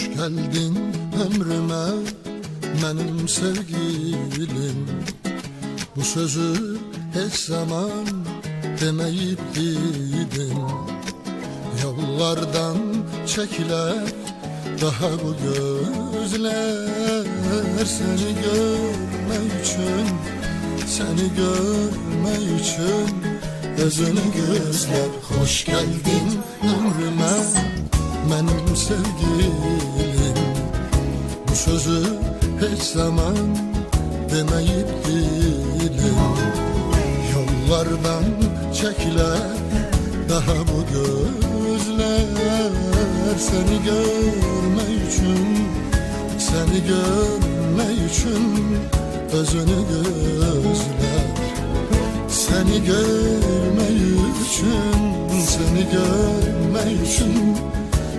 Hoş geldin ömrüme benim sevgilim. Bu sözü hiç zaman demeyip gidin Yollardan çekiler daha bu gözler Seni görmek için, seni görmek için. Gözünü gözler Hoş geldin benim sevgilim. Bu sözü hiç zaman demeyip dilim Yollardan çekiler daha bu gözler Seni görmek için, seni görmek için Özünü gözler. Seni görmek için, seni görmek için